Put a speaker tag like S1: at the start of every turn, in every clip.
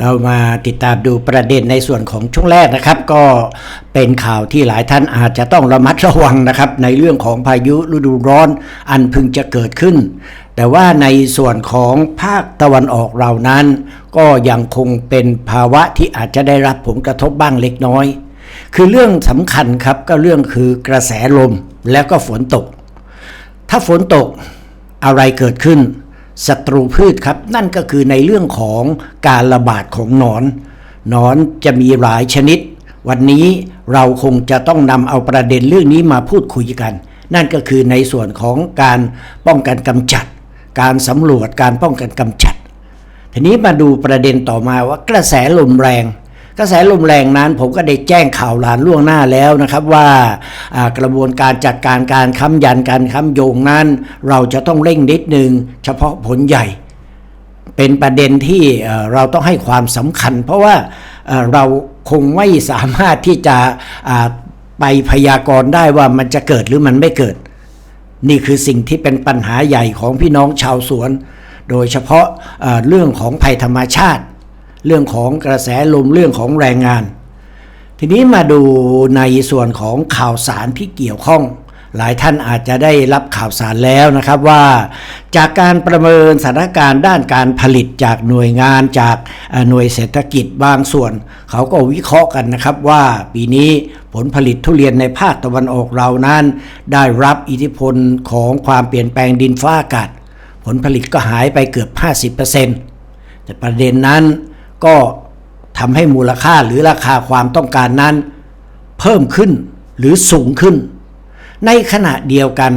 S1: เรามาติดตามดูประเด็นในส่วนของช่วงแรกนะครับ ก็เป็นข่าวที่หลายท่านอาจจะต้องระมัดระวังนะครับ ในเรื่องของพายุฤดูร้อนอันพึงจะเกิดขึ้น แต่ว่าในส่วนของภาคตะวันออกเรานั้น ก็ยังคงเป็นภาวะที่อาจจะได้รับผลกระทบบ้างเล็กน้อย คือเรื่องสำคัญครับก็เรื่องคือกระแสลมแล้วก็ฝนตก ถ้าฝนตกอะไรเกิดขึ้น ศัตรูพืชครับ นั่นก็คือในเรื่องของการระบาดของหนอน หนอนจะมีหลายชนิด วันนี้เราคงจะต้องนำเอาประเด็นเรื่องนี้มาพูดคุยกัน นั่นก็คือในส่วนของการป้องกันกำจัด การสำรวจการป้องกันกำจัด ทีนี้มาดูประเด็นต่อมาว่ากระแสลมแรง กระแสลมแรงนั้นผมก็ได้แจ้งข่าวหลานล่วงหน้าแล้วนะครับว่ากระบวนการจัดการการค้ำยันการค้ำโยงนั้น เราจะต้องเร่งนิดนึงเฉพาะผลใหญ่ เป็นประเด็นที่เราต้องให้ความสำคัญ เพราะว่าเราคงไม่สามารถที่จะไปพยากรณ์ได้ว่ามันจะเกิดหรือมันไม่เกิด นี่คือสิ่งที่เป็นปัญหาใหญ่ของพี่น้องชาวสวน โดยเฉพาะเรื่องของภัยธรรมชาติ เรื่องของกระแสลมเรื่องของแรงงาน ทีนี้มาดูในส่วนของข่าวสารที่เกี่ยวข้อง หลายท่านอาจจะได้รับข่าวสารแล้วนะครับว่า จากการประเมินสถานการณ์ด้านการผลิตจากหน่วยงานจากหน่วยเศรษฐกิจบางส่วน เขาก็วิเคราะห์กันนะครับว่าปีนี้ผลผลิตทุเรียนในภาคตะวันออกเรานั้น ได้รับอิทธิพลของความเปลี่ยนแปลงดินฟ้าอากาศ ผลผลิตก็หายไปเกือบ 50%แต่ประเด็นนั้น ก็ทำให้มูลค่าหรือราคาความต้องการนั้น เพิ่มขึ้นหรือสูงขึ้น ในขณะเดียวกัน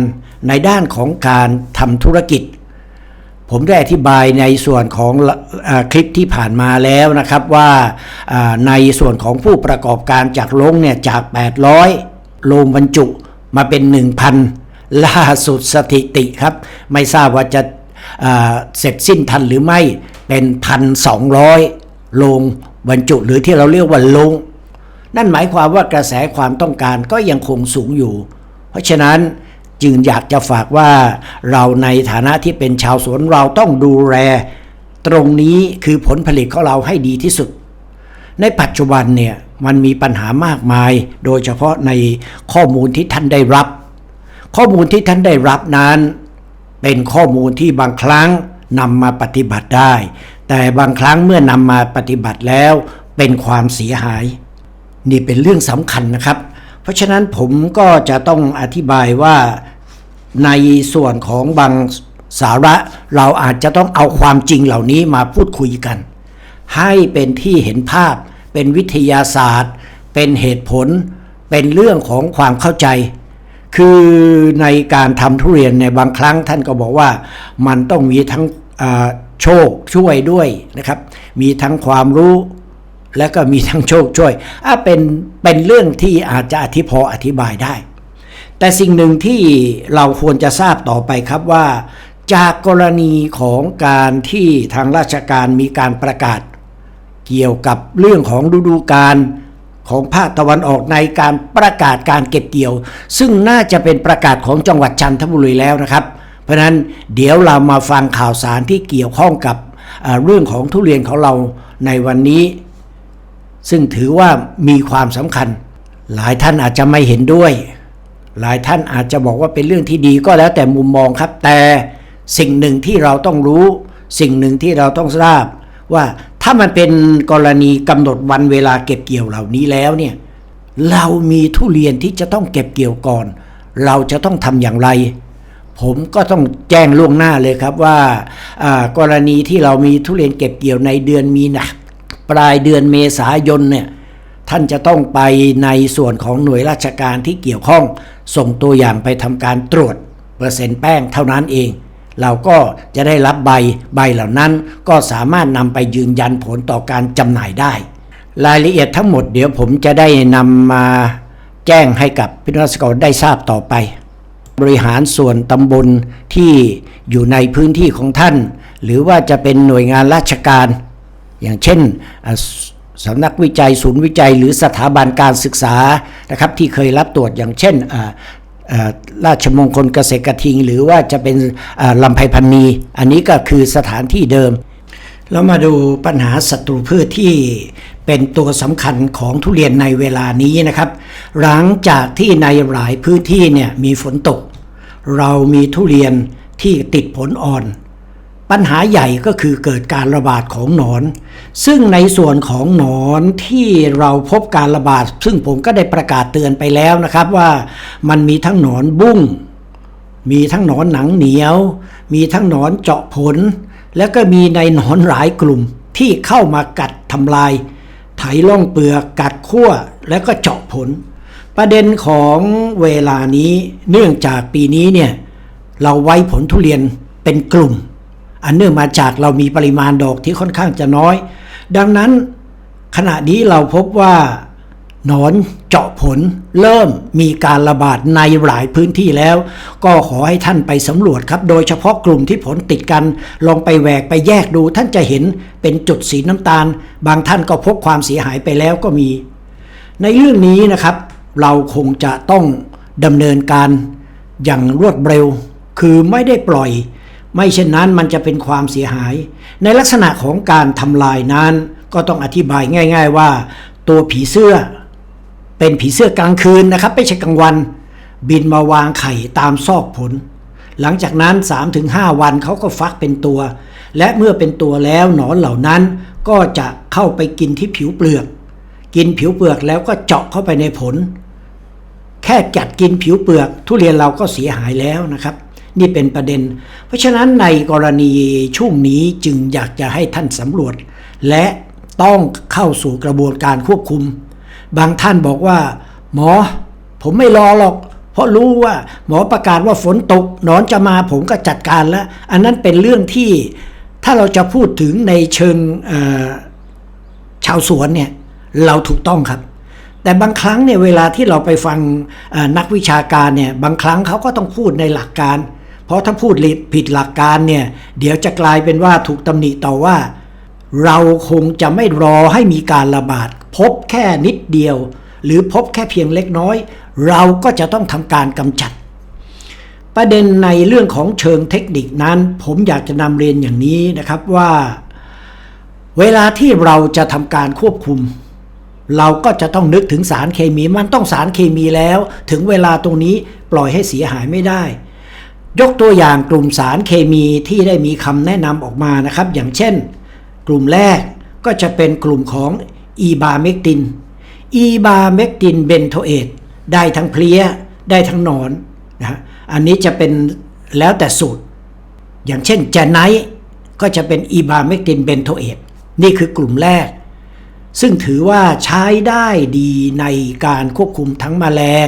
S1: ในด้านของการทำธุรกิจ ผมได้อธิบายในส่วนของอคลิปที่ผ่านมาแล้วนะครับว่าในส่วนของผู้ประกอบการจากลงเนี่ยจาก 800 โลงบรรจุมาเป็น 1,000 ล่าสุดสถิติครับ ไม่ทราบว่าจะเสร็จสิ้นทันหรือไม่เป็น 1,200 โลงบรรจุหรือที่เราเรียกว่าโลงนั่นหมายความว่ากระแสความต้องการก็ยังคงสูงอยู่ เพราะฉะนั้นจึงอยากจะฝากว่าเราในฐานะที่เป็นชาวสวนเราต้องดูแล ตรงนี้คือผลผลิตของเราให้ดีที่สุด ในปัจจุบันเนี่ยมันมีปัญหามากมาย โดยเฉพาะในข้อมูลที่ท่านได้รับ ข้อมูลที่ท่านได้รับนั้น เป็นข้อมูลที่บางครั้งนำมาปฏิบัติได้ แต่บางครั้งเมื่อนำมาปฏิบัติแล้วเป็นความเสียหาย นี่เป็นเรื่องสำคัญนะครับ เพราะฉะนั้นผมก็จะต้องอธิบายว่าในส่วนของบางสาระเราอาจจะต้องเอาความจริงเหล่านี้มาพูดคุยกัน ให้เป็นที่เห็นภาพ เป็นวิทยาศาสตร์ เป็นเหตุผล เป็นเรื่องของความเข้าใจ คือในการทำทุเรียนในบางครั้งท่านก็บอกว่ามันต้องมีทั้ง โชคช่วยด้วยนะครับ มีทั้งความรู้และก็มีทั้งโชคช่วยอะเป็นเป็นเรื่องที่อาจจะอธิพออธิบายได้ แต่สิ่งหนึ่งที่เราควรจะทราบต่อไปครับว่า จากกรณีของการที่ทางราชการมีการประกาศ เกี่ยวกับเรื่องของฤดูกาลของภาคตะวันออกในการประกาศการเก็บเกี่ยว ซึ่งน่าจะเป็นประกาศของจังหวัดจันทบุรีแล้วนะครับ ราะฉะนั้นเดี๋ยวเรามาฟังข่าวสารที่เกี่ยวข้องกับเรื่องของทุเรียนของเราในวันนี้ ซึ่งถือว่ามีความสำคัญ หลายท่านอาจจะไม่เห็นด้วย หลายท่านอาจจะบอกว่าเป็นเรื่องที่ดีก็แล้วแต่มุมมองครับ แต่สิ่งหนึ่งที่เราต้องรู้ สิ่งหนึ่งที่เราต้องทราบ ว่าถ้ามันเป็นกรณีกำหนดวันเวลาเก็บเกี่ยวเหล่านี้แล้วเนี่ยเรามีทุเรียนที่จะต้องเก็บเกี่ยวก่อน เราจะต้องทำอย่างไร ผมก็ต้องแจ้งล่วงหน้าเลยครับว่ากรณีที่เรามีทุเรียนเก็บเกี่ยวในเดือนมีนาปลายเดือนเมษายนเนี่ยท่านจะต้องไปในส่วนของหน่วยราชการที่เกี่ยวข้อง ส่งตัวอย่างไปทำการตรวจเปอร์เซ็นต์แป้งเท่านั้นเอง เราก็จะได้รับใบใบเหล่านั้น ก็สามารถนำไปยืนยันผลต่อการจำหน่ายได้ รายละเอียดทั้งหมดเดี๋ยวผมจะได้นำมาแจ้งให้กับพี่น้องเกษตรกรได้ทราบต่อไป บริหารส่วนตำบลที่อยู่ในพื้นที่ของท่าน หรือว่าจะเป็นหน่วยงานราชการ อย่างเช่นสำนักวิจัยศูนย์วิจัย หรือสถาบันการศึกษานะครับที่เคยรับตรวจอย่างเช่นราชมงคลเกษตรกระทิง หรือว่าจะเป็นลำไพพันนีอันนี้ก็คือสถานที่เดิมเรามาดูปัญหาศัตรูพืชที่เป็นตัวสำคัญของทุเรียนในเวลานี้นะครับ หลังจากที่ในหลายพื้นที่เนี่ยมีฝนตก เรามีทุเรียนที่ติดผลอ่อน ปัญหาใหญ่ก็คือเกิดการระบาดของหนอน ซึ่งในส่วนของหนอนที่เราพบการระบาด ซึ่งผมก็ได้ประกาศเตือนไปแล้วนะครับว่ามันมีทั้งหนอนบุ้ง มีทั้งหนอนหนังเหนียว มีทั้งหนอนเจาะผล แล้วก็มีในหนอนหลายกลุ่มที่เข้ามากัดทำลาย ไถล่องเปลือกกัดขั้วแล้วก็เจาะผล ประเด็นของเวลานี้เนื่องจากปีนี้เนี่ยเราไว้ผลทุเรียนเป็นกลุ่ม อันเนื่องมาจากเรามีปริมาณดอกที่ค่อนข้างจะน้อย ดังนั้นขณะนี้เราพบว่าหนอนเจาะผลเริ่มมีการระบาดในหลายพื้นที่แล้ว ก็ขอให้ท่านไปสำรวจครับ โดยเฉพาะกลุ่มที่ผลติดกัน ลองไปแหวกไปแยกดูท่านจะเห็นเป็นจุดสีน้ำตาล บางท่านก็พบความเสียหายไปแล้วก็มี ในเรื่องนี้นะครับ เราคงจะต้องดำเนินการอย่างรวดเร็ว คือไม่ได้ปล่อย ไม่เช่นนั้นมันจะเป็นความเสียหาย ในลักษณะของการทำลายนั้น ก็ต้องอธิบายง่าย ๆ ว่า ตัวผีเสื้อ เป็นผีเสื้อกลางคืนนะครับไม่ใช่กลางวัน บินมาวางไข่ตามซอกผล หลังจากนั้น 3-5 วันเขาก็ฟักเป็นตัว และเมื่อเป็นตัวแล้วหนอนเหล่านั้นก็จะเข้าไปกินที่ผิวเปลือก กินผิวเปลือกแล้วก็เจาะเข้าไปในผล แค่กัดกินผิวเปลือก ทุเรียนเราก็เสียหายแล้วนะครับ นี่เป็นประเด็น เพราะฉะนั้นในกรณีช่วงนี้จึงอยากจะให้ท่านสำรวจ และต้องเข้าสู่กระบวนการควบคุม บางท่านบอกว่า หมอ ผมไม่รอหรอก เพราะรู้ว่าหมอประกาศว่าฝนตกนอนจะมาผมก็จัดการแล้ว อันนั้นเป็นเรื่องที่ถ้าเราจะพูดถึงในเชิงชาวสวนเนี่ย เราถูกต้องครับแต่บางครั้งเนี่ยเวลาที่เราไปฟังนักวิชาการเนี่ยบางครั้งเขาก็ต้องพูดในหลักการ เพราะถ้าพูดผิดหลักการเนี่ยเดี๋ยวจะกลายเป็นว่าถูกตำหนิต่อว่า เราคงจะไม่รอให้มีการระบาด พบแค่นิดเดียว หรือพบแค่เพียงเล็กน้อย เราก็จะต้องทำการกำจัด ประเด็นในเรื่องของเชิงเทคนิคนั้น ผมอยากจะนำเรียนอย่างนี้นะครับว่า เวลาที่เราจะทำการควบคุม เราก็จะต้องนึกถึงสารเคมีมันต้องสารเคมีแล้ว ถึงเวลาตรงนี้ปล่อยให้เสียหายไม่ได้ ยกตัวอย่างกลุ่มสารเคมีที่ได้มีคำแนะนำออกมานะครับ อย่างเช่น กลุ่มแรกก็จะเป็นกลุ่มของอีบาเมกตินอีบาเมกตินเบนโทเอตได้ทั้งเพลี้ยได้ทั้งนอนนะฮะอันนี้จะเป็นแล้วแต่สูตร อย่างเช่นแจไนก็จะเป็นอีบาเมกตินเบนโทเอตนี่คือกลุ่มแรก ซึ่งถือว่าใช้ได้ดีในการควบคุมทั้งแมลง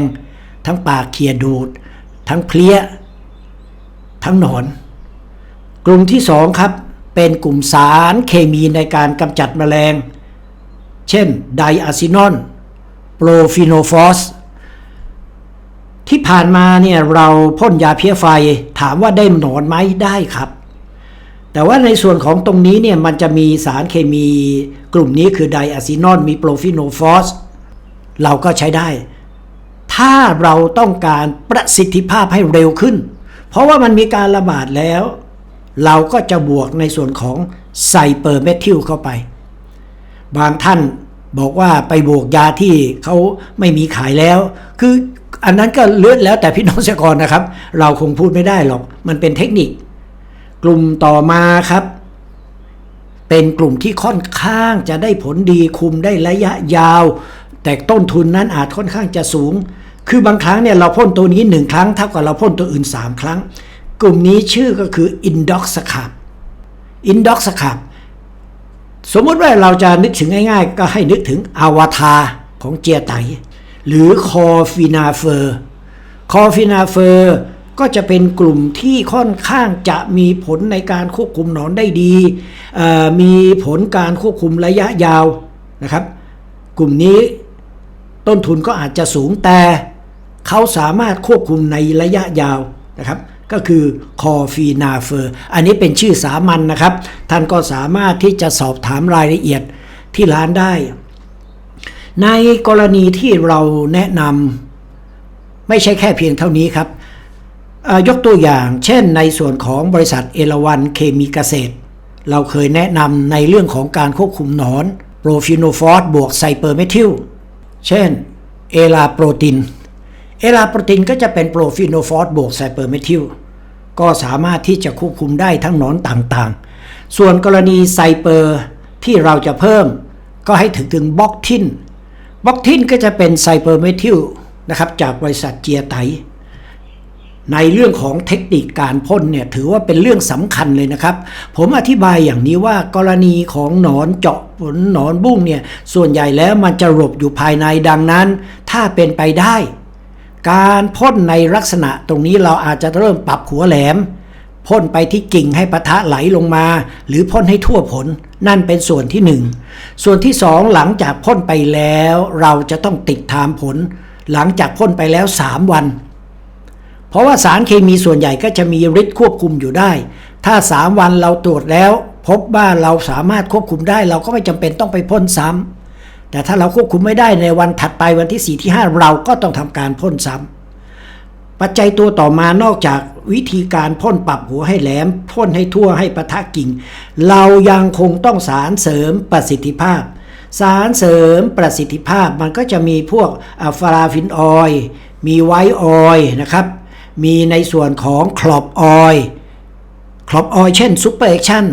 S1: ทั้งปากเขียดูด ทั้งเพลี้ย ทั้งหนอน กลุ่มที่สองครับ เป็นกลุ่มสารเคมีในการกำจัดแมลง เช่น ไดอะซินอน โปรฟิโนฟอส ที่ผ่านมาเนี่ยเราพ่นยาเพี้ยไฟถามว่าได้หนอนไหมได้ครับ แต่ว่าในส่วนของตรงนี้เนี่ยมันจะมีสารเคมีกลุ่มนี้คือไดอะซินอนมีโปรฟิโนฟอสเราก็ใช้ได้ ถ้าเราต้องการประสิทธิภาพให้เร็วขึ้น เพราะว่ามันมีการระบาดแล้ว เราก็จะบวกในส่วนของไซเปอร์เมทิลเข้าไป บางท่านบอกว่าไปบวกยาที่เขาไม่มีขายแล้ว คืออันนั้นก็เลือดแล้วแต่พี่น้องเกษตรกรนะครับ เราคงพูดไม่ได้หรอก มันเป็นเทคนิค กลุ่มต่อมาครับ เป็นกลุ่มที่ค่อนข้างจะได้ผลดีคุมได้ระยะยาว แต่ต้นทุนนั้นอาจค่อนข้างจะสูง คือบางครั้งเนี่ยเราพ่นตัวนี้หนึ่งครั้งเท่ากับเราพ่นตัวอื่น 3 ครั้ง กลุ่มนี้ชื่อก็คือ Indox ครับ Indox ครับสมมติว่าเราจะนึกถึงง่าย ๆ ก็ให้นึกถึงอวตารของเจียไต หรือคอฟินาเฟอร์ คอฟินาเฟอร์ ก็จะเป็นกลุ่มที่ค่อนข้างจะมีผลในการควบคุมหนอนได้ดี มีผลการควบคุมระยะยาวนะครับ กลุ่มนี้ต้นทุนก็อาจจะสูงแต่เขาสามารถควบคุมในระยะยาวนะครับ ก็คือคอฟีนาเฟอร์ อันนี้เป็นชื่อสามัญนนะครับ ท่านก็สามารถที่จะสอบถามรายละเอียดที่ร้านได้ ในกรณีที่เราแนะนำไม่ใช่แค่เพียงเท่านี้ครับ ยกตัวอย่าง เช่น ในส่วนของบริษัทเอราวันเคมีเกษตร เราเคยแนะนำในเรื่องของการควบคุมหนอนโปรฟิโนฟอสบวกไซเปอร์เมทิลเช่นเอลาโปรตีนเอลาโปรตีนก็จะเป็นโปรฟิโนฟอสบวกไซเปอร์เมทิลก็สามารถที่จะควบคุมได้ทั้งหนอนต่างๆ ส่วนกรณีไซเปอร์ที่เราจะเพิ่ม ก็ให้ถึงถึงบ็อกทินบ็อกทินก็จะเป็นไซเปอร์เมทิลนะครับจากบริษัทเจียไต ในเรื่องของเทคนิคการพ่นเนี่ยถือว่าเป็นเรื่องสำคัญเลยนะครับ ผมอธิบายอย่างนี้ว่ากรณีของหนอนเจาะผลหนอนบุ้งเนี่ยส่วนใหญ่แล้วมันจะหลบอยู่ภายในดังนั้น ถ้าเป็นไปได้ การพ่นในลักษณะตรงนี้เราอาจจะเริ่มปรับหัวแหลมพ่นไปที่กิ่งให้ปะทะไหลลงมา หรือพ่นให้ทั่วผล นั่นเป็นส่วนที่หนึ่งส่วนที่สองหลังจากพ่นไปแล้ว เราจะต้องติดตามผล หลังจากพ่นไปแล้ว 3 วัน เพราะว่าสารเคมีส่วนใหญ่ก็จะมีฤทธิ์ควบคุมอยู่ได้ ถ้า 3 วันเราตรวจแล้ว พบว่าเราสามารถควบคุมได้ เราก็ไม่จำเป็นต้องไปพ่นซ้ำแต่ถ้าเราควบคุมไม่ได้ในวันถัดไปวันที่4ที่5 เราก็ต้องทำการพ่นซ้ำปัจจัยตัวต่อมานอกจากวิธีการพ่นปรับหัวให้แหลมพ่นให้ทั่วให้ปะทะกิ่ง เรายังคงต้องสารเสริมประสิทธิภาพ สารเสริมประสิทธิภาพมันก็จะมีพวกอะฟาราฟินออยล์มีไวออยนะครับ มีในส่วนของคลอบออยคลอบออยเช่นซูเปอร์เอ็กชั่น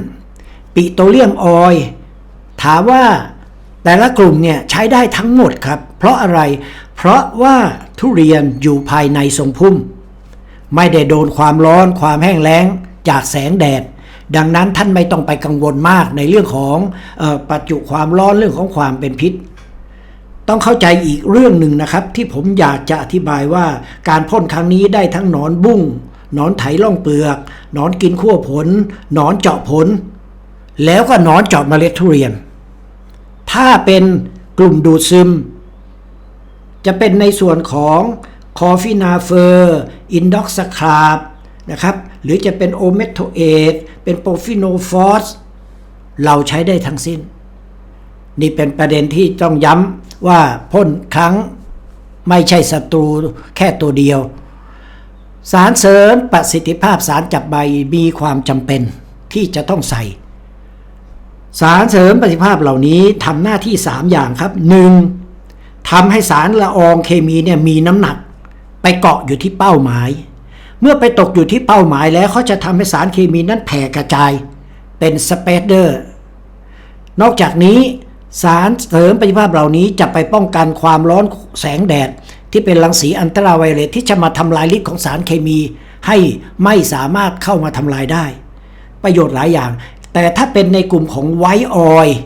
S1: ปิโตรเลียมออยถามว่าแต่ละกลุ่มเนี่ยใช้ได้ทั้งหมดครับ เพราะอะไร เพราะว่าทุเรียนอยู่ภายในทรงพุ่ม ไม่ได้โดนความร้อนความแห้งแล้งจากแสงแดด ดังนั้นท่านไม่ต้องไปกังวลมากในเรื่องของออปัจจุความร้อนเรื่องของความเป็นพิษ ต้องเข้าใจอีกเรื่องหนึ่งนะครับ ที่ผมอยากจะอธิบายว่าการพ่นครั้งนี้ได้ทั้งหนอนบุ้งหนอนไถล่องเปลือกหนอนกินขั้วผลหนอนเจาะผล แล้วก็หนอนเจาะเมล็ดทุเรียน ถ้าเป็นกลุ่มดูดซึม จะเป็นในส่วนของคอฟินาเฟอร์อินด็อกสคราบนะครับ หรือจะเป็นโอเมโทเอตเป็นโปรฟิโนฟอสเราใช้ได้ทั้งสิ้น นี่เป็นประเด็นที่ต้องย้ำว่าพ่นครั้งไม่ใช่ศัตรูแค่ตัวเดียว สารเสริมประสิทธิภาพสารจับใบมีความจำเป็นที่จะต้องใส่ สารเสริมประสิทธิภาพเหล่านี้ทำหน้าที่ 3 อย่างครับ 1. ทำให้สารละอองเคมีเนี่ยมีน้ำหนัก ไปเกาะอยู่ที่เป้าหมาย เมื่อไปตกอยู่ที่เป้าหมายแล้วเขาจะทำให้สารเคมีนั้นแผ่กระจาย เป็นสเปเดอร์ นอกจากนี้ สารเสริมประสิทธิภาพเหล่านี้จะไปป้องกันความร้อนแสงแดด ที่เป็นรังสีอันตราไวโอเลตที่จะมาทำลายฤทธิ์ของสารเคมี ให้ไม่สามารถเข้ามาทำลายได้ ประโยชน์หลายอย่าง แต่ถ้าเป็นในกลุ่มของไวออยล์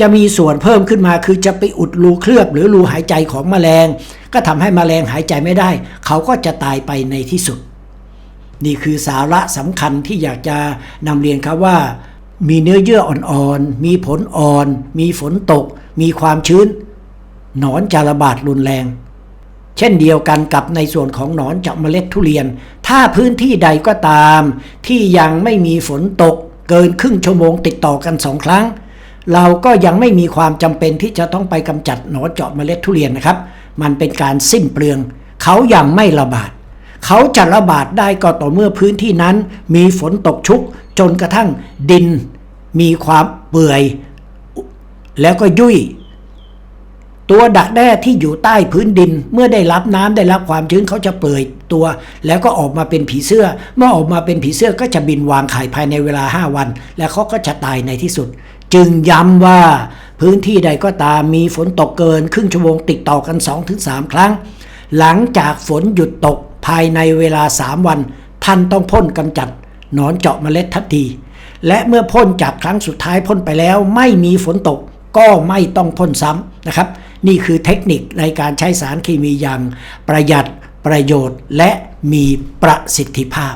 S1: จะมีส่วนเพิ่มขึ้นมาคือจะไปอุดรูเคลือบหรือรูหายใจของแมลง ก็ทำให้แมลงหายใจไม่ได้ เขาก็จะตายไปในที่สุด นี่คือสาระสำคัญที่อยากจะนำเรียนครับว่า มีเนื้อเยื่ออ่อนๆ มีผลอ่อน มีฝนตก มีความชื้น หนอนจะระบาดรุนแรง เช่นเดียวกันกับในส่วนของหนอนเจาะเมล็ดทุเรียน ถ้าพื้นที่ใดก็ตาม ที่ยังไม่มีฝนตก เกินครึ่งชั่วโมงติดต่อกันสองครั้ง เราก็ยังไม่มีความจำเป็นที่จะต้องไปกำจัดหนอนเจาะเมล็ดทุเรียนนะครับ มันเป็นการสิ้นเปลือง เขายังไม่ระบาด เขาจะระบาดได้ก็ต่อเมื่อพื้นที่นั้น มีฝนตกชุกจนกระทั่งดิน มีความเปื่อย แล้วก็ยุ่ย ตัวดักแด้ที่อยู่ใต้พื้นดินเมื่อได้รับน้ำได้รับความชื้นเขาจะเปื่อยตัว แล้วก็ออกมาเป็นผีเสื้อ เมื่อออกมาเป็นผีเสื้อก็จะบินวางไข่ภายในเวลา 5 วัน และเขาก็จะตายในที่สุด จึงย้ำว่าพื้นที่ใดก็ตามมีฝนตกเกิน ครึ่งชั่วโมงติดต่อกัน 2-3 ครั้ง หลังจากฝนหยุดตก ภายในเวลา 3 วัน ท่านต้องพ่นกำจัดหนอนเจาะเมล็ดทันที และเมื่อพ่นจากครั้งสุดท้ายพ่นไปแล้ว ไม่มีฝนตกก็ไม่ต้องพ่นซ้ำนะครับ นี่คือเทคนิคในการใช้สารเคมีอย่างประหยัดประโยชน์และมีประสิทธิภาพ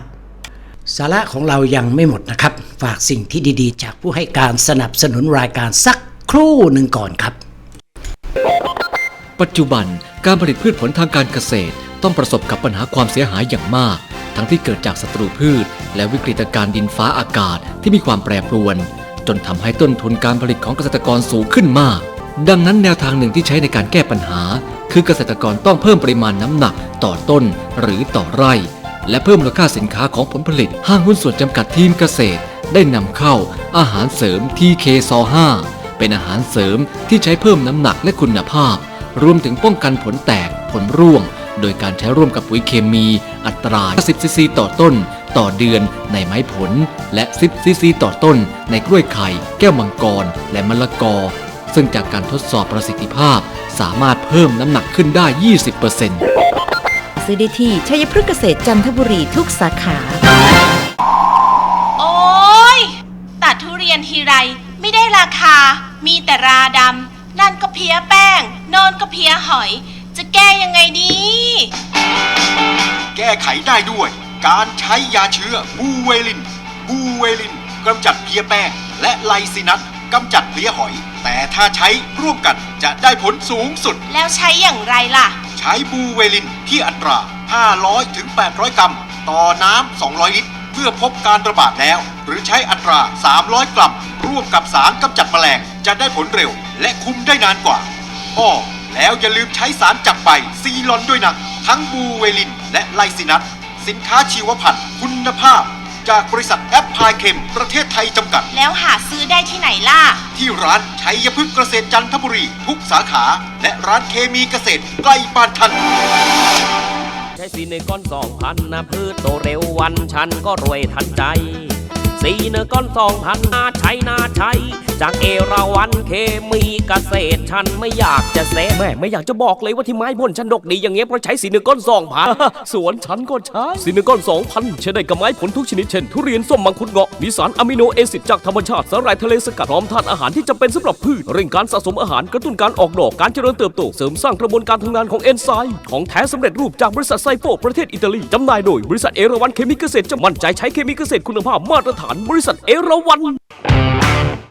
S1: สาระของเรายังไม่หมดนะครับ ฝากสิ่งที่ดีๆ จากผู้ให้การสนับสนุนรายการสักครู่หนึ่งก่อนครับ
S2: ปัจจุบันการผลิตพืชผลทางการเกษตร ต้องประสบกับปัญหาความเสียหายอย่างมาก ทั้งที่เกิดจากศัตรูพืช และวิกฤตการณ์ดินฟ้าอากาศที่มีความแปรปรวน จนทำให้ต้นทุนการผลิตของเกษตรกรสูงขึ้นมาก ดังนั้นแนวทางหนึ่งที่ใช้ในการแก้ปัญหา คือเกษตรกรต้องเพิ่มปริมาณน้ำหนักต่อต้นหรือต่อไร่ และเพิ่มมูลค่าสินค้าของผลผลิตห้างหุ้นส่วนจำกัดทีมเกษตร ได้นำเข้าอาหารเสริม TK ซ5เป็นอาหารเสริมที่ใช้เพิ่มน้ำหนักและคุณภาพ รวมถึงป้องกันผลแตกผลร่วง โดยการใช้ร่วมกับปุ๋ยเคมีอัตรา 10 ซีซีต่อต้น ต่อเดือนในไม้ผล และ 10 ซีซีต่อต้น ในกล้วยไข่ แก้วมังกร และมะละกอ ซึ่งจากการทดสอบประสิทธิภาพ สามารถเพิ่มน้ำหนักขึ้นได้ 20%
S3: ซื้อได้ที่ชัยพฤกษ์เกษตรจันทบุรีทุกสาขา
S4: โอ๊ยตัดทุเรียนทีไรไม่ได้ราคา มีแต่ราดำนั่นก็เพี้ยแป้ง โนอนก็เพี้ยหอย จะแก้ยังไงดี
S5: แก้ไขได้ด้วย การใช้ยาเชื้อบูเวลิน บูเวลินกำจัดเพลี้ยแป้ง และไลซินัสกำจัดเพลี้ยหอย แต่ถ้าใช้ร่วมกันจะได้ผลสูงสุด
S4: แล้วใช้อย่างไรล่ะ
S5: ใช้บูเวลินที่อัตรา 500ถึง800 กรัม ต่อน้ำ 200 ลิตรเพื่อพบการระบาดแล้ว หรือใช้อัตรา 300 กรัม ร่วมกับสารกำจัดแมลง จะได้ผลเร็ว และคุมได้นานกว่าอ้อ แล้วอย่าลืมใช้สารจับใบซีลอนด้วยนะ ทั้งบูเวลินและไลซินัสสินค้าชีวพันธุ์คุณภาพ จากบริษัทแอปพลายเคมประเทศไทยจำกัด
S4: แล้วหาซื้อได้ที่ไหนล่ะ
S5: ที่ร้านชัยพฤกษ์เกษตรจันทบุรี ทุกสาขา และร้านเคมีเกษตรใกล้บ้านท่าน
S6: ใช้สีในก้อนสองพันนะพืชโตเร็ววันฉันก็รวยทันใจ สีเนก้อนสองพันนาใช้นาใช้จากเอราวันเคมีเกษตรฉันไม่อยากจะเซแม่ไม่อยากจะบอกเลยว่าที่ไม้ผลฉันดกดีอย่างเงี้ยเพราะใช้สีเนก้อนสองพันสวนฉันก็ใช้สีเนก้อนสองพันใช้ได้กับไม้ผลทุกชนิดเช่นทุเรียนส้มมังคุดเงาะมีสารอะมิโนเอซิดจากธรรมชาติสารายทะเลสกัดพร้อมธาตุอาหารที่จำเป็นสำหรับพืชเร่งการสะสมอาหารกระตุ้นการออกดอกการเจริญเติบโตเสริมสร้างกระบวนการทำงานของเอนไซม์ของแท้สำเร็จรูปจากบริษัทไซโฟประเทศอิตาลีจำหน่ายโดยบริษัทเอราวันเคมีเกษตรจะมั่นใจใช้เคมีเกษตรคุณภาพมาตรฐานบริษัทเอราวัน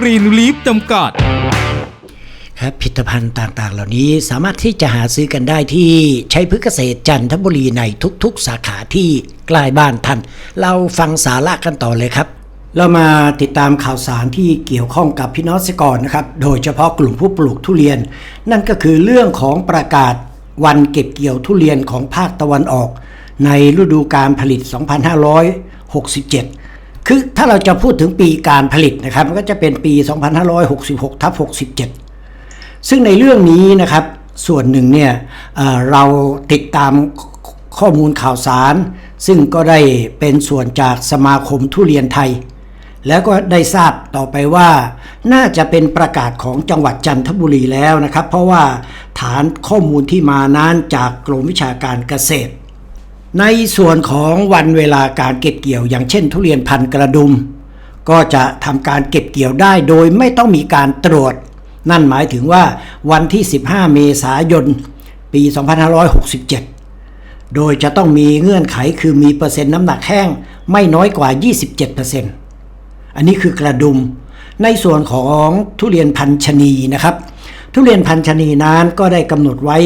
S7: กรีนลีฟจำกัด
S1: ครับผลิตภัณฑ์ต่างๆ เหล่านี้สามารถที่จะหาซื้อกันได้ที่ใช้พฤกษเกษตรจันทบุรีในทุกๆ สาขาที่ใกล้บ้านท่าน เราฟังสาระกันต่อเลยครับ เรามาติดตามข่าวสารที่เกี่ยวข้องกับพี่น้องเกษตรกรนะครับ โดยเฉพาะกลุ่มผู้ปลูกทุเรียน นั่นก็คือเรื่องของประกาศวันเก็บเกี่ยวทุเรียนของภาคตะวันออก ในฤดูการผลิต 2567 คือถ้าเราจะพูดถึงปีการผลิตนะครับ มันก็จะเป็นปี 2566ทับ67 ซึ่งในเรื่องนี้นะครับ ส่วนหนึ่งเนี่ยเเราติดตามข้อมูลข่าวสาร ซึ่งก็ได้เป็นส่วนจากสมาคมทุเรียนไทย แล้วก็ได้ทราบต่อไปว่า น่าจะเป็นประกาศของจังหวัดจันทบุรีแล้วนะครับ เพราะว่าฐานข้อมูลที่มานั้นจากกรมวิชาการเกษตร ในส่วนของวันเวลาการเก็บเกี่ยว อย่างเช่น ทุเรียนพันกระดุม ก็จะทำการเก็บเกี่ยวได้โดยไม่ต้องมีการตรวจ นั่นหมายถึงว่าวันที่ 15 เมษายน ปี 2567 โดยจะต้องมีเงื่อนไขคือมีเปอร์เซ็นต์น้ำหนักแห้งไม่น้อยกว่า 27%อันนี้คือกระดุม ในส่วนของทุเรียนพันชนีนะครับ ทุเรียนพันชนีนั้นก็ได้กำหนดไว้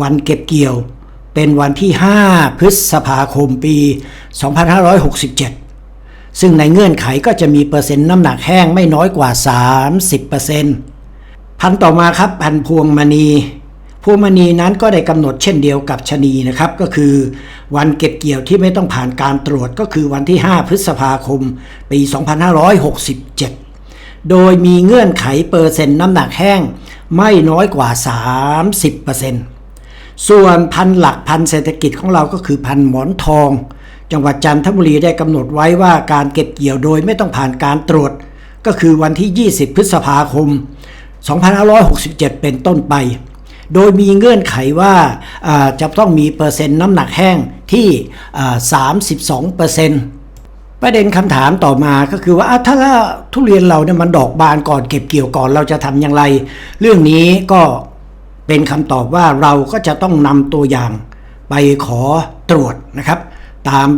S1: วันเก็บเกี่ยว เป็นวันที่ 5 พฤษภาคมปี 2567 ซึ่งในเงื่อนไขก็จะมีเปอร์เซ็นต์น้ำหนักแห้งไม่น้อยกว่า 30%พันต่อมาครับพันพวงมณีพวงมณีนั้นก็ได้กำหนดเช่นเดียวกับชะนีนะครับ ก็คือวันเก็บเกี่ยวที่ไม่ต้องผ่านการตรวจก็คือวันที่ 5 พฤษภาคม ปี 2567 โดยมีเงื่อนไขเปอร์เซ็นต์น้ำหนักแห้งไม่น้อยกว่า 30% ส่วนพันหลักพันเศรษฐกิจของเราก็คือพันหมอนทอง จังหวัดจันทบุรีได้กำหนดไว้ว่าการเก็บเกี่ยวโดยไม่ต้องผ่านการตรวจ ก็คือวันที่ 20 พฤษภาคม 2567 เป็นต้นไป โดยมีเงื่อนไขว่าาจะต้องมีเปอร์เซ็นต์น้ำหนักแห้งที่ 32เปอร์เซ็นต์ประเด็นคำถามต่อมาก็คือว่าถ้าทุเรียนเราเนี่ยมันดอกบานก่อนเก็บเกี่ยวก่อนเราจะทำอย่างไร เรื่องนี้ก็ เป็นคำตอบว่าเราก็จะต้องนำตัวอย่างไปขอตรวจนะครับ ตาม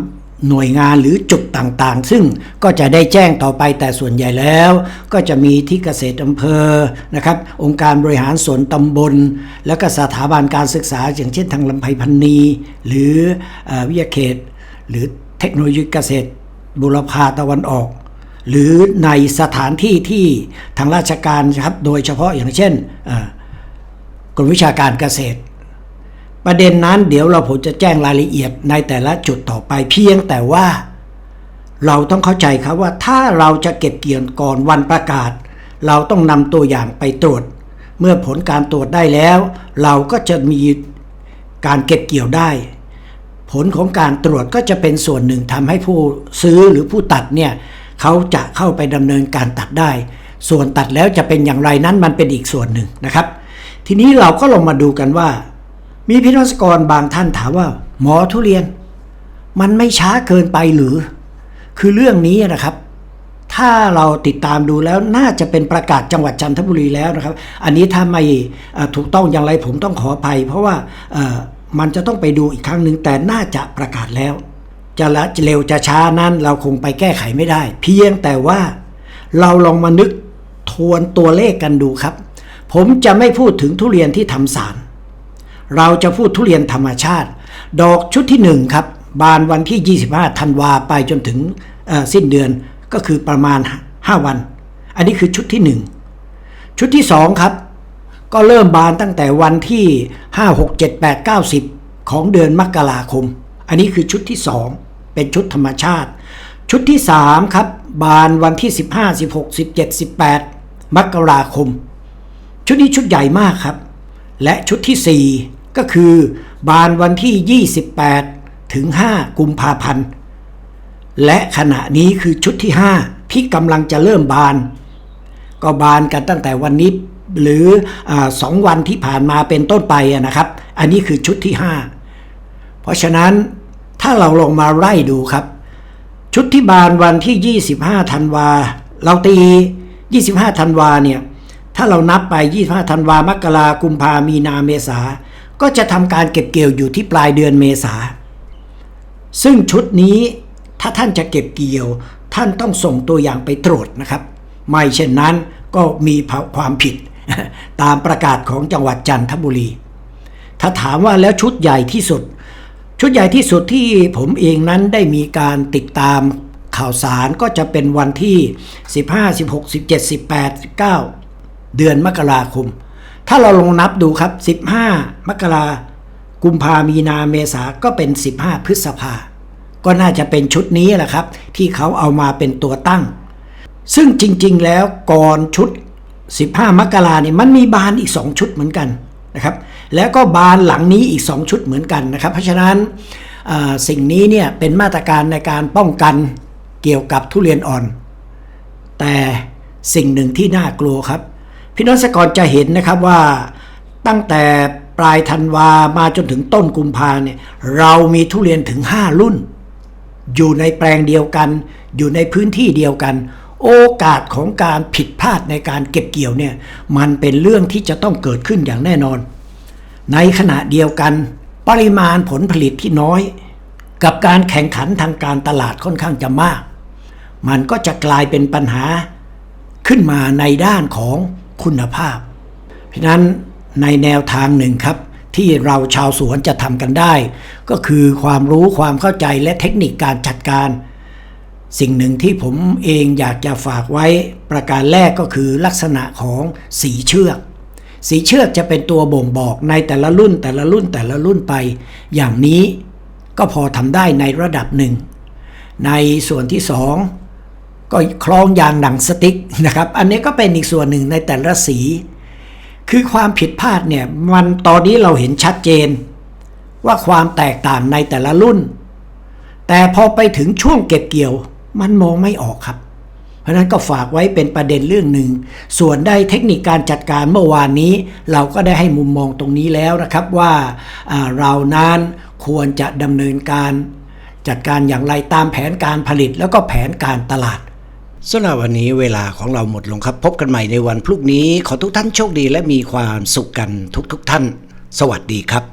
S1: หน่วยงานหรือจุดต่างๆ ซึ่งก็จะได้แจ้งต่อไปแต่ส่วนใหญ่แล้ว ก็จะมีที่เกษตรอำเภอนะครับ องค์การบริหารส่วนตำบล แล้วก็สถาบันการศึกษา อย่างเช่นทางลำไพพันนี หรือวิทยาเขต หรือเทคโนโลยีเกษตรบุรพาตะวันออก หรือในสถานที่ที่ทางราชการครับโดยเฉพาะอย่างเช่นอ กรมวิชาการเกษตร ประเด็นนั้นเดี๋ยวเราผมจะแจ้งรายละเอียดในแต่ละจุดต่อไปเพียงแต่ว่า เราต้องเข้าใจครับว่าถ้าเราจะเก็บเกี่ยวก่อนวันประกาศ เราต้องนำตัวอย่างไปตรวจ เมื่อผลการตรวจได้แล้ว เราก็จะมีการเก็บเกี่ยวได้ ผลของการตรวจก็จะเป็นส่วนหนึ่งทำให้ผู้ซื้อหรือผู้ตัดเนี่ยเขาจะเข้าไปดำเนินการตัดได้ ส่วนตัดแล้วจะเป็นอย่างไรนั้นมันเป็นอีกส่วนหนึ่งนะครับ ทีนี้เราก็ลองมาดูกันว่า มีพิธีกรบางท่านถามว่า หมอทุเรียน มันไม่ช้าเกินไปหรือ คือเรื่องนี้นะครับ ถ้าเราติดตามดูแล้วน่าจะเป็นประกาศจังหวัดจันทบุรีแล้วนะครับ อันนี้ถ้าไม่ถูกต้องอย่างไรผมต้องขออภัย เพราะว่ามันจะต้องไปดูอีกครั้งหนึ่งแต่น่าจะประกาศแล้ว จะละจะเร็วจะช้านั้นเราคงไปแก้ไขไม่ได้ เพียงแต่ว่าเราลองมานึกทวนตัวเลขกันดูครับ ผมจะไม่พูดถึงทุเรียนที่ทำสาร เราจะพูดทุเรียนธรรมชาติ ดอกชุดที่ 1 ครับ บานวันที่ 25ธันวาไปจนถึงสิ้นเดือนก็คือประมาณ 5 วัน อันนี้คือชุดที่ 1 ชุดที่ 2 ครับ ก็เริ่มบานตั้งแต่วันที่ 5 6 7 8 9 10 ของเดือนมกราคม อันนี้คือชุดที่ 2 เป็นชุดธรรมชาติ ชุดที่ 3 ครับ บานวันที่ 15 16 17 18 มกราคม ชุดนี้ชุดใหญ่มากครับ และชุดที่ 4 ก็คือบานวันที่ 28 ถึง 5 กุมภาพันธ์ และขณะนี้คือชุดที่ 5 ที่กำลังจะเริ่มบาน ก็บานกันตั้งแต่วันนี้หรืออสองวันที่ผ่านมาเป็นต้นไปนะครับ อันนี้คือชุดที่ 5 เพราะฉะนั้นถ้าเราลงมาไล่ดูครับ ชุดที่บานวันที่ 25 ธันวา เราตี 25 ธันวาเนี่ย ถ้าเรานับไป 25ธันวามกรากุมภามีนาเมษา ก็จะทำการเก็บเกี่ยวอยู่ที่ปลายเดือนเมษา ซึ่งชุดนี้ถ้าท่านจะเก็บเกี่ยว ท่านต้องส่งตัวอย่างไปตรวจนะครับ ไม่เช่นนั้นก็มีความผิดตามประกาศของจังหวัดจันทบุรี ถ้าถามว่าแล้วชุดใหญ่ที่สุด ชุดใหญ่ที่สุดที่ผมเองนั้นได้มีการติดตามข่าวสารก็จะเป็นวันที่ 15 16 17 18 19 เดือนมกราคม ถ้าเราลองนับดูครับ 15 มกรากุมภามีนาเมษาก็เป็น 15 พฤษภา ก็น่าจะเป็นชุดนี้แหละครับ ที่เขาเอามาเป็นตัวตั้ง ซึ่งจริงๆแล้วก่อนชุด 15 มกราเนี่ยมันมีบานอีก 2 ชุดเหมือนกันนะครับ แล้วก็บานหลังนี้อีก 2 ชุดเหมือนกันนะครับ เพราะฉะนั้นสิ่งนี้เนี่ยเป็นมาตรการในการป้องกันเกี่ยวกับทุเรียนอ่อน แต่สิ่งหนึ่งที่น่ากลัวครับ พี่น้องเกษตรกรจะเห็นนะครับว่าตั้งแต่ปลายธันวามาจนถึงต้นกุมภาเนี่ยเรามีทุเรียนถึง 5 รุ่น อยู่ในแปลงเดียวกัน อยู่ในพื้นที่เดียวกัน โอกาสของการผิดพลาดในการเก็บเกี่ยวเนี่ยมันเป็นเรื่องที่จะต้องเกิดขึ้นอย่างแน่นอน ในขณะเดียวกัน ปริมาณผลผลิตที่น้อย กับการแข่งขันทางการตลาดค่อนข้างจะมาก มันก็จะกลายเป็นปัญหาขึ้นมาในด้านของ คุณภาพ เพราะนั้นในแนวทางหนึ่งครับ ที่เราชาวสวนจะทำกันได้ ก็คือความรู้ความเข้าใจและเทคนิคการจัดการ สิ่งหนึ่งที่ผมเองอยากจะฝากไว้ ประการแรกก็คือลักษณะของสีเชือก สีเชือกจะเป็นตัวบ่งบอกในแต่ละรุ่นแต่ละรุ่นแต่ละรุ่นไป อย่างนี้ก็พอทำได้ในระดับหนึ่ง ในส่วนที่สอง ก็คล้องยางหนังสติ๊กนะครับ อันนี้ก็เป็นอีกส่วนหนึ่งในแต่ละสี คือความผิดพลาดเนี่ยมันตอนนี้เราเห็นชัดเจน ว่าความแตกต่างในแต่ละรุ่น แต่พอไปถึงช่วงเก็บเกี่ยว มันมองไม่ออกครับ เพราะนั้นก็ฝากไว้เป็นประเด็นเรื่องหนึ่ง ส่วนได้เทคนิคการจัดการเมื่อวานนี้ เราก็ได้ให้มุมมองตรงนี้แล้วนะครับว่าอ่าเรานั้นควรจะดำเนินการจัดการอย่างไรตามแผนการผลิตแล้วก็แผนการตลาด สำหรับวันนี้เวลาของเราหมดลงครับ พบกันใหม่ในวันพรุ่งนี้ ขอทุกท่านโชคดีและมีความสุขกันทุกๆทท่าน สวัสดีครับ